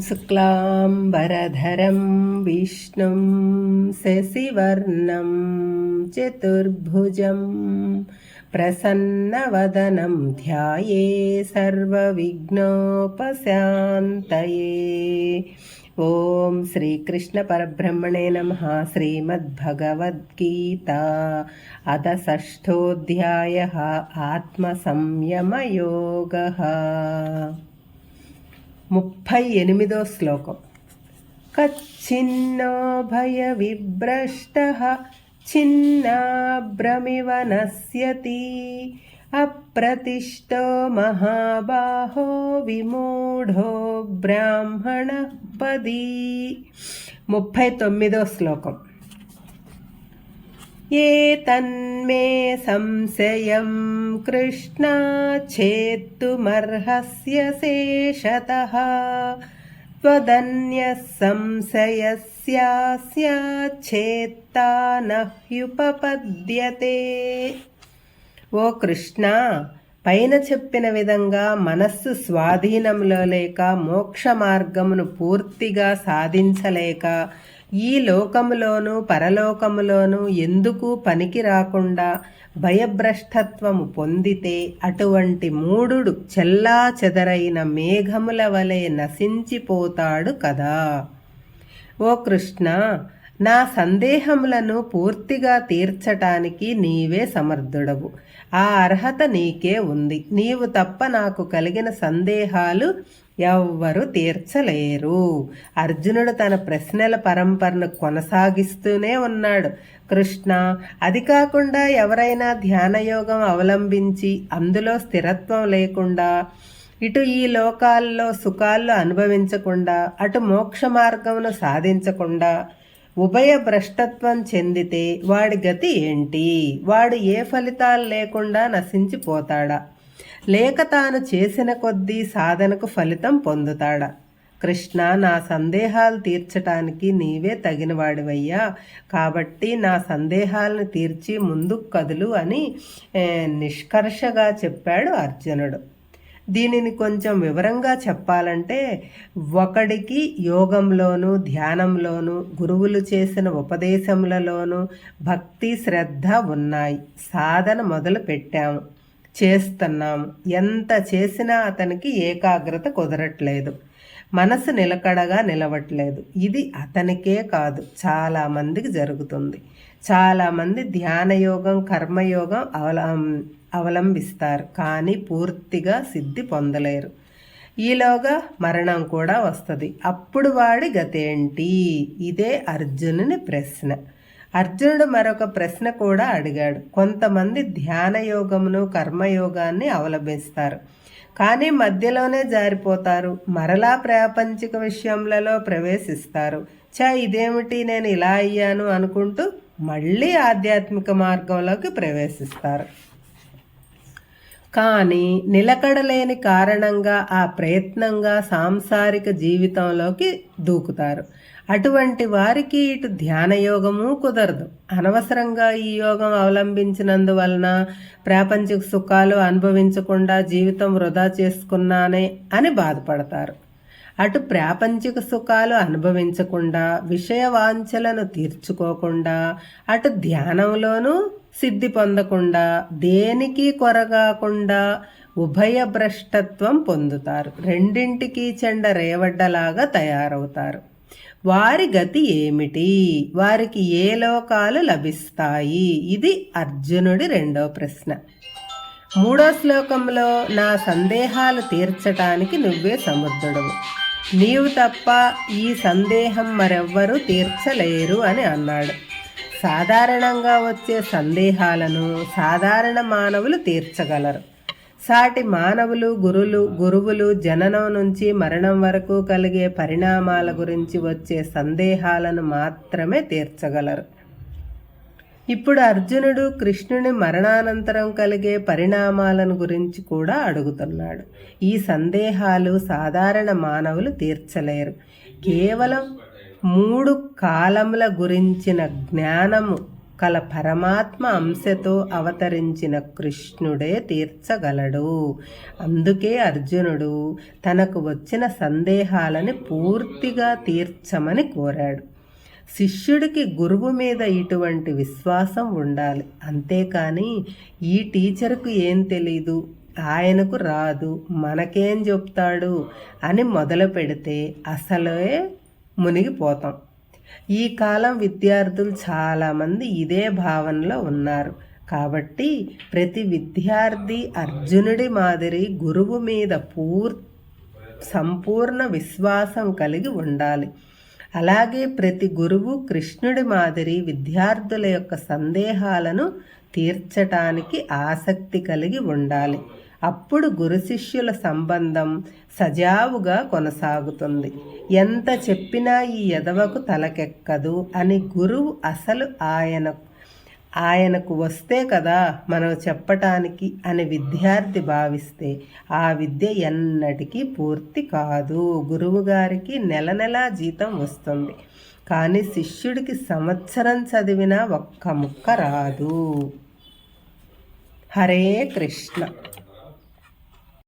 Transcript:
शुक्लाम्बरधरं विष्णुं शशिवर्णं चतुर्भुजं प्रसन्नवदनं ध्याये सर्वविघ्नोपशान्तये। ॐ श्रीकृष्णपरब्रह्मणे नमः। श्रीमद्भगवद्गीता अथ षष्ठोऽध्यायः आत्मसंयमयोगः। ముప్పై ఎనిమిదో శ్లోకం. కచ్చిన్నో భయ విభ్రష్ట చిన్నాభ్రమివ నశ్యతి అప్రతిష్టో మహాబాహో విమూఢో బ్రాహ్మణ పది. ముప్పై తొమ్మిదో శ్లోకం. ये तन्मे संशयं कृष्णा छेत्तुमर्हस्य शेषतः त्वदन्यः संशयस्यास्याच्छेत्ता न హ్యుపపద్యతే ఓ కృష్ణ పైన చెప్పిన విధంగా మనస్సు స్వాధీనంలో లేక మోక్ష మార్గమును పూర్తిగా సాధించలేక ఈ లోకములోను పరలోకములోను ఎందుకు పనికి రాకుండా భయభ్రష్టత్వము పొందితే అటువంటి మూడుడు చెల్లా చెదరైన మేఘముల వలె నశించిపోతాడు కదా. ఓ కృష్ణ నా సందేహములను పూర్తిగా తీర్చటానికి నీవే సమర్థుడవు. ఆ అర్హత నీకే ఉంది. నీవు తప్ప నాకు కలిగిన సందేహాలు ఎవ్వరు తీర్చలేరు. అర్జునుడు తన ప్రశ్నల పరంపరను కొనసాగిస్తూనే ఉన్నాడు. కృష్ణ అది కాకుండా ఎవరైనా ధ్యానయోగం అవలంబించి అందులో స్థిరత్వం లేకుండా ఇటు ఈ లోకాల్లో సుఖాల్లో అనుభవించకుండా అటు మోక్ష మార్గమును సాధించకుండా ఉభయ భ్రష్టత్వం చెందితే వాడి గతి ఏంటి? వాడు ఏ ఫలితాలు లేకుండా నశించిపోతాడా? లేక తాను చేసిన కొద్దీ సాధనకు ఫలితం పొందుతాడా? కృష్ణ నా సందేహాలు తీర్చటానికి నీవే తగినవాడివయ్యా. కాబట్టి నా సందేహాలను తీర్చి ముందుకు కదులు అని నిష్కర్షగా చెప్పాడు అర్జునుడు. దీనిని కొంచెం వివరంగా చెప్పాలంటే ఒకడికి యోగంలోను ధ్యానంలోను గురువులు చేసిన ఉపదేశములలోను భక్తి శ్రద్ధ ఉన్నాయి. సాధన మొదలు పెట్టాము చేస్తున్నాము ఎంత చేసినా అతనికి ఏకాగ్రత కుదరట్లేదు. మనసు నిలకడగా నిలవట్లేదు. ఇది అతనికే కాదు చాలామందికి జరుగుతుంది. చాలామంది ధ్యానయోగం కర్మయోగం అవలం అవలంబిస్తారు. కానీ పూర్తిగా సిద్ధి పొందలేరు. ఈలోగా మరణం కూడా వస్తుంది. అప్పుడు వాడి గతేంటి? ఇదే అర్జునుని ప్రశ్న. అర్జునుడు మరొక ప్రశ్న కూడా అడిగాడు. కొంతమంది ధ్యానయోగమును కర్మయోగాన్ని అవలంబిస్తారు. కానీ మధ్యలోనే జారిపోతారు. మరలా ప్రాపంచిక విషయములలో ప్రవేశిస్తారు. చా ఇదేమిటి? నేను ఇలా అయ్యాను అనుకుంటూ మళ్ళీ ఆధ్యాత్మిక మార్గంలోకి ప్రవేశిస్తారు. కానీ నిలకడలేని కారణంగా ఆ ప్రయత్నంగా సాంసారిక జీవితంలోకి దూకుతారు. అటువంటి వారికి ఇటు ధ్యాన యోగము కుదరదు. అనవసరంగా ఈ యోగం అవలంబించినందువలన ప్రాపంచిక సుఖాలు అనుభవించకుండా జీవితం వృధా చేసుకున్నానే అని బాధపడతారు. అటు ప్రాపంచిక సుఖాలు అనుభవించకుండా విషయ వాంఛలను తీర్చుకోకుండా అటు ధ్యానంలోనూ సిద్ధి పొందకుండా దేనికి కొరగాకుండా ఉభయ భ్రష్టత్వం పొందుతారు. రెండింటికి చెండ రేవడ్డలాగా తయారవుతారు. వారి గతి ఏమిటి? వారికి ఏ లోకాలు లభిస్తాయి? ఇది అర్జునుడి రెండో ప్రశ్న. మూడో శ్లోకంలో నా సందేహాలు తీర్చటానికి నువ్వే సముద్రుడవు నీవు తప్ప ఈ సందేహం మరెవ్వరూ తీర్చలేరు అని అన్నాడు. సాధారణంగా వచ్చే సందేహాలను సాధారణ మానవులు తీర్చగలరు. సాటి మానవులు గురులు గురువులు జననం నుంచి మరణం వరకు కలిగే పరిణామాల గురించి వచ్చే సందేహాలను మాత్రమే తీర్చగలరు. ఇప్పుడు అర్జునుడు కృష్ణుని మరణానంతరం కలిగే పరిణామాలను గురించి కూడా అడుగుతున్నాడు. ఈ సందేహాలు సాధారణ మానవులు తీర్చలేరు. కేవలం మూడు కాలముల గురించిన జ్ఞానము కల పరమాత్మ అంశతో అవతరించిన కృష్ణుడే తీర్చగలడు. అందుకే అర్జునుడు తనకు వచ్చిన సందేహాలని పూర్తిగా తీర్చమని కోరాడు. శిష్యుడికి గురువు మీద ఇటువంటి విశ్వాసం ఉండాలి. అంతేకాని ఈ టీచర్కు ఏం తెలీదు? ఆయనకు రాదు. మనకేం చెప్తాడు? అని మొదలు పెడితే అసలే మునిగిపోతాం. ఈ కాలం విద్యార్థులు చాలామంది ఇదే భావనలో ఉన్నారు. కాబట్టి ప్రతి విద్యార్థి అర్జునుడి మాదిరి గురువు మీద పూర్ సంపూర్ణ విశ్వాసం కలిగి ఉండాలి. అలాగే ప్రతి గురువు కృష్ణుడి మాదిరి విద్యార్థుల యొక్క సందేహాలను తీర్చటానికి ఆసక్తి కలిగి ఉండాలి. అప్పుడు గురు శిష్యుల సంబంధం సజావుగా కొనసాగుతుంది. ఎంత చెప్పినా ఈ ఎదవకు తలకెక్కదు అని గురువు అసలు ఆయన ఆయనకు వస్తే కదా మనం చెప్పటానికి అని విద్యార్థి భావిస్తే ఆ విద్య ఎన్నటికీ పూర్తి కాదు. గురువుగారికి నెల నెలా జీతం వస్తుంది. కానీ శిష్యుడికి సంవత్సరం చదివినా ఒక్క ముక్క రాదు. హరే కృష్ణ.